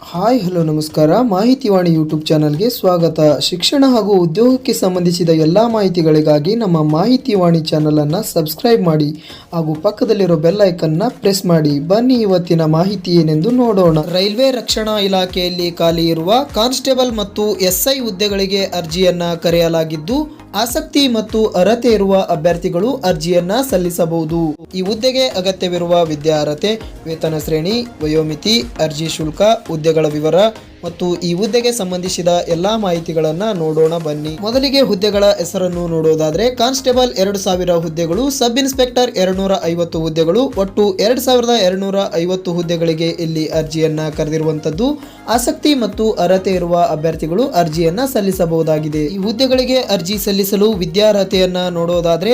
Hi, hello, ನಮಸ್ಕಾರ. ಮಾಹಿತಿವಾಣಿ YouTube ಚಾನಲ್ಗೆ ಸ್ವಾಗತ. ಶಿಕ್ಷಣ ಹಾಗೂ ಉದ್ಯೋಗಕ್ಕೆ ಸಂಬಂಧಿಸಿದ ಎಲ್ಲ ಮಾಹಿತಿಗಳಿಗಾಗಿ ನಮ್ಮ ಮಾಹಿತಿವಾಣಿ ಚಾನಲನ್ನು ಸಬ್ಸ್ಕ್ರೈಬ್ ಮಾಡಿ ಹಾಗೂ ಪಕ್ಕದಲ್ಲಿರೋ ಬೆಲ್ ಐಕನ್ನ ಪ್ರೆಸ್ ಮಾಡಿ. ಬನ್ನಿ, ಇವತ್ತಿನ ಮಾಹಿತಿ ಏನೆಂದು ನೋಡೋಣ. ರೈಲ್ವೆ ರಕ್ಷಣಾ ಇಲಾಖೆಯಲ್ಲಿ ಖಾಲಿ ಇರುವ ಕಾನ್ಸ್ಟೇಬಲ್ ಮತ್ತು ಎಸ್ಐ ಹುದ್ದೆಗಳಿಗೆ ಅರ್ಜಿಯನ್ನು ಕರೆಯಲಾಗಿದ್ದು ಆಸಕ್ತಿ ಮತ್ತು ಅರ್ಹತೆ ಇರುವ ಅಭ್ಯರ್ಥಿಗಳು ಅರ್ಜಿಯನ್ನ ಸಲ್ಲಿಸಬಹುದು. ಈ ಹುದ್ದೆಗೆ ಅಗತ್ಯವಿರುವ ವಿದ್ಯಾರ್ಹತೆ, ವೇತನ ಶ್ರೇಣಿ, ವಯೋಮಿತಿ, ಅರ್ಜಿ ಶುಲ್ಕ, ಹುದ್ದೆಗಳ ವಿವರ ಮತ್ತು ಈ ಹುದ್ದೆಗೆ ಸಂಬಂಧಿಸಿದ ಎಲ್ಲಾ ಮಾಹಿತಿಗಳನ್ನ ನೋಡೋಣ ಬನ್ನಿ. ಮೊದಲಿಗೆ ಹುದ್ದೆಗಳ ಹೆಸರನ್ನು ನೋಡೋದಾದ್ರೆ, ಕಾನ್ಸ್ಟೇಬಲ್ ಎರಡು ಸಾವಿರ ಹುದ್ದೆಗಳು, ಸಬ್ ಇನ್ಸ್ಪೆಕ್ಟರ್ ಎರಡ್ನೂರ ಐವತ್ತು ಹುದ್ದೆಗಳು, ಒಟ್ಟು ಎರಡ್ ಸಾವಿರದ ಎರಡ್ನೂರ ಐವತ್ತು ಹುದ್ದೆಗಳಿಗೆ ಇಲ್ಲಿ ಅರ್ಜಿಯನ್ನ ಕರೆದಿರುವಂತದ್ದು ಆಸಕ್ತಿ ಮತ್ತು ಅರ್ಹತೆ ಇರುವ ಅಭ್ಯರ್ಥಿಗಳು ಅರ್ಜಿಯನ್ನ ಸಲ್ಲಿಸಬಹುದಾಗಿದೆ. ಈ ಹುದ್ದೆಗಳಿಗೆ ಅರ್ಜಿ ಸಲ್ಲಿಸಲು ವಿದ್ಯಾರ್ಹತೆಯನ್ನ ನೋಡೋದಾದ್ರೆ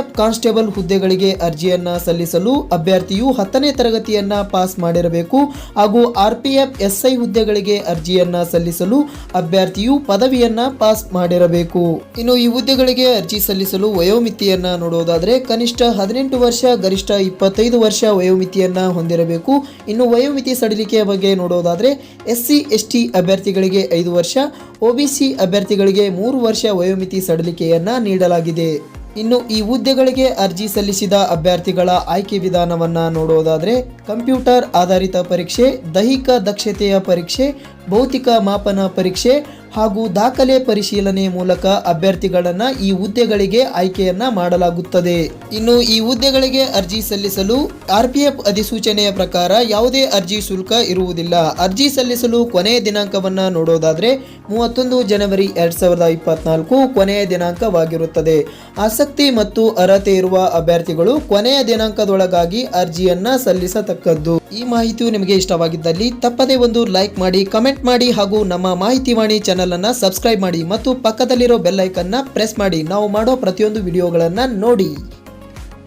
ಎಫ್ ಕಾನ್ಸ್ಟೇಬಲ್ ಹುದ್ದೆಗಳಿಗೆ ಅರ್ಜಿಯನ್ನ ಸಲ್ಲಿಸಲು ಅಭ್ಯರ್ಥಿಯು ಹತ್ತನೇ ತರಗತಿಯನ್ನ ಪಾಸ್ ಮಾಡಿರಬೇಕು ಹಾಗೂ ಆರ್ ಪಿ ಎಫ್ ಎಸ್ಐ ಹುದ್ದೆಗಳಿಗೆ ಅರ್ಜಿಯನ್ನ ಸಲ್ಲಿಸಲು ಅಭ್ಯರ್ಥಿಯು ಪದವಿಯನ್ನ ಪಾಸ್ ಮಾಡಿರಬೇಕು. ಇನ್ನು ಈ ಹುದ್ದೆಗಳಿಗೆ ಅರ್ಜಿ ಸಲ್ಲಿಸಲು ವಯೋಮಿತಿಯನ್ನ ನೋಡೋದಾದ್ರೆ ಕನಿಷ್ಠ ಹದಿನೆಂಟು ವರ್ಷ, ಗರಿಷ್ಠ ಇಪ್ಪತ್ತೈದು ವರ್ಷ ವಯೋಮಿತಿಯನ್ನ ಹೊಂದಿರಬೇಕು. ಇನ್ನು ವಯೋಮಿತಿ ಸಡಿಲಿಕೆಯ ಬಗ್ಗೆ ನೋಡೋದಾದ್ರೆ ಎಸ್ ಸಿ ಎಸ್ ಟಿ ಅಭ್ಯರ್ಥಿಗಳಿಗೆ ಐದು ವರ್ಷ ಒಬಿಸಿ ಅಭ್ಯರ್ಥಿಗಳಿಗೆ ಮೂರು ವರ್ಷ ವಯೋಮಿತಿ ಸಡಿಲಿಕೆಯನ್ನ ನೀಡಲಾಗಿದೆ. ಇನ್ನು ಈ ಹುದ್ದೆಗಳಿಗೆ ಅರ್ಜಿ ಸಲ್ಲಿಸಿದ ಅಭ್ಯರ್ಥಿಗಳ ಆಯ್ಕೆ ವಿಧಾನವನ್ನ ನೋಡೋದಾದ್ರೆ ಕಂಪ್ಯೂಟರ್ ಆಧಾರಿತ ಪರೀಕ್ಷೆ, ದೈಹಿಕ ದಕ್ಷತೆಯ ಪರೀಕ್ಷೆ, ಭೌತಿಕ ಮಾಪನ ಪರೀಕ್ಷೆ ಹಾಗೂ ದಾಖಲೆ ಪರಿಶೀಲನೆ ಮೂಲಕ ಅಭ್ಯರ್ಥಿಗಳನ್ನ ಈ ಹುದ್ದೆಗಳಿಗೆ ಆಯ್ಕೆಯನ್ನ ಮಾಡಲಾಗುತ್ತದೆ. ಇನ್ನು ಈ ಹುದ್ದೆಗಳಿಗೆ ಅರ್ಜಿ ಸಲ್ಲಿಸಲು ಆರ್ಪಿಎಫ್ ಅಧಿಸೂಚನೆಯ ಪ್ರಕಾರ ಯಾವುದೇ ಅರ್ಜಿ ಶುಲ್ಕ ಇರುವುದಿಲ್ಲ. ಅರ್ಜಿ ಸಲ್ಲಿಸಲು ಕೊನೆಯ ದಿನಾಂಕವನ್ನ ನೋಡೋದಾದ್ರೆ ಮೂವತ್ತೊಂದು ಜನವರಿ ಎರಡ್ ಸಾವಿರದ ಇಪ್ಪತ್ನಾಲ್ಕು ಕೊನೆಯ ದಿನಾಂಕವಾಗಿರುತ್ತದೆ. ಆಸಕ್ತಿ ಮತ್ತು ಅರ್ಹತೆ ಇರುವ ಅಭ್ಯರ್ಥಿಗಳು ಕೊನೆಯ ದಿನಾಂಕದೊಳಗಾಗಿ ಅರ್ಜಿಯನ್ನ ಸಲ್ಲಿಸತಕ್ಕದ್ದು. ಈ ಮಾಹಿತಿಯು ನಿಮಗೆ ಇಷ್ಟವಾಗಿದ್ದಲ್ಲಿ ತಪ್ಪದೇ ಒಂದು ಲೈಕ್ ಮಾಡಿ, ಕಮೆಂಟ್ ಮಾಡಿ ಹಾಗೂ ನಮ್ಮ ಮಾಹಿತಿವಾಣಿ ಚಾನಲ್ ಅನ್ನ ಸಬ್ಸ್ಕ್ರೈಬ್ ಮಾಡಿ ಮತ್ತು ಪಕ್ಕದಲ್ಲಿರೋ ಬೆಲ್ ಐಕನ್ನ ಪ್ರೆಸ್ ಮಾಡಿ. ನಾವು ಮಾಡೋ ಪ್ರತಿಯೊಂದು ವಿಡಿಯೋಗಳನ್ನ ನೋಡಿ.